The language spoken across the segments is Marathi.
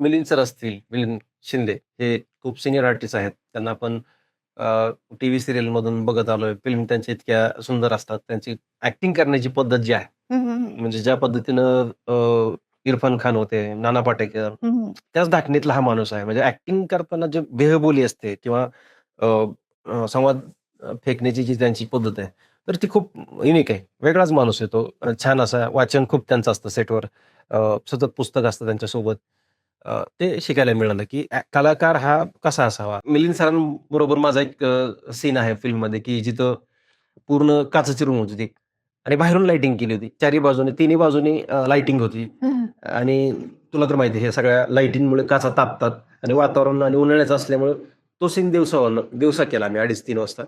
मिलिंद सर असतील मिलिंद शिंदे हे खूप सिनियर आर्टिस्ट आहेत. त्यांना आपण टी व्ही सिरियल मधून बघत आलोय. फिल्म त्यांच्या इतक्या सुंदर असतात. त्यांची ऍक्टिंग करण्याची पद्धत जी आहे म्हणजे ज्या पद्धतीनं इरफान खान होते नाना पाटेकर. त्याच धाटणीतला हा माणूस आहे. म्हणजे ऍक्टिंग करताना जे देहबोली असते किंवा संवाद फेकण्याची जी त्यांची पद्धत आहे तर ती खूप युनिक आहे. वेगळाच माणूस आहे तो. अ, छान असा वाचन खूप त्यांचं असतं सेटवर सतत पुस्तक असतं त्यांच्यासोबत. अ, ते शिकायला मिळालं की कलाकार हा कसा असावा? मिलिंद सरांबरोबर माझा एक सीन आहे फिल्ममध्ये की जिथं पूर्ण काचाची रूम होती ती आणि बाहेरून लाइटिंग केली होती. चारी बाजूने तिन्ही बाजूनी लाइटिंग होती. आणि तुला तर माहिती आहे हे सगळ्या लाईटींमुळे काचा तापतात आणि वातावरण आणि उन्हाळ्याचं असल्यामुळे तो सीन दिवसा दिवसा केला आम्ही अडीच तीन वाजता.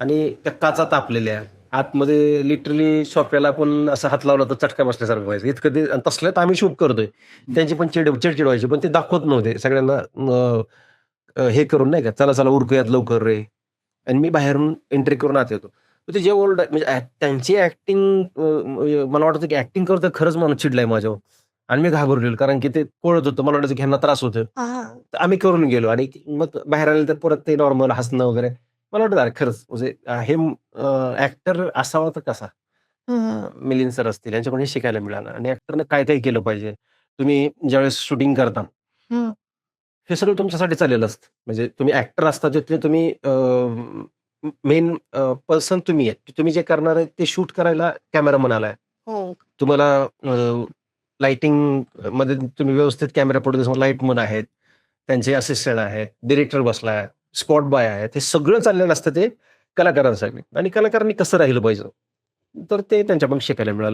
आणि त्या काचा तापलेल्या आतमध्ये लिटरली सोफ्याला पण असं हात लावला तर चटका बसल्यासारखं व्हायचं. इतकं ते आणि तसल्यात आम्ही शूट करतोय. त्यांची पण चिड चिडचिड व्हायची पण ते दाखवत नव्हते. सगळ्यांना हे करून नाही का चला चला उरकूयात लवकर रे. आणि मी बाहेरून एंट्री करून आत येतो. ते जे ओल्ड म्हणजे त्यांची ऍक्टिंग मला वाटतं की ऍक्टिंग करतं खरंच माणूस चिडलाय माझ्यावर. आणि मी घाबरलेलो कारण की ते कोळत होतं. मला वाटायचं की ह्यांना त्रास होतो आम्ही करून गेलो. आणि मग बाहेर आले तर परत ते नॉर्मल हसणं वगैरे. मला वाटतं अरे खरंच म्हणजे हे ऍक्टर असावा तर कसा. मिलिंद सर असतील यांच्याकडून हे शिकायला मिळालं. आणि ऍक्टरनं काय काय केलं पाहिजे? तुम्ही ज्यावेळेस शूटिंग करता. हे. सगळं तुमच्यासाठी चाललेलं असतं. म्हणजे तुम्ही ऍक्टर असता तिथे तुम्ही मेन पर्सन तुम्ही आहे तुम्ही जे करणार आहे ते शूट करायला कॅमेरामन आलाय. हो. तुम्हाला लाइटिंगमध्ये तुम्ही व्यवस्थित कॅमेरा प्रोड्युसर लाईटमन आहेत त्यांचे असिस्टंट आहेत डिरेक्टर बसलाय. स्पॉट बॉय आहेत हे सगळं चाललेलं असतं ते कलाकारांसाठी. आणि कलाकारांनी कसं राहिलं पाहिजे? तर ते त्यांच्याकडून शिकायला मिळालं.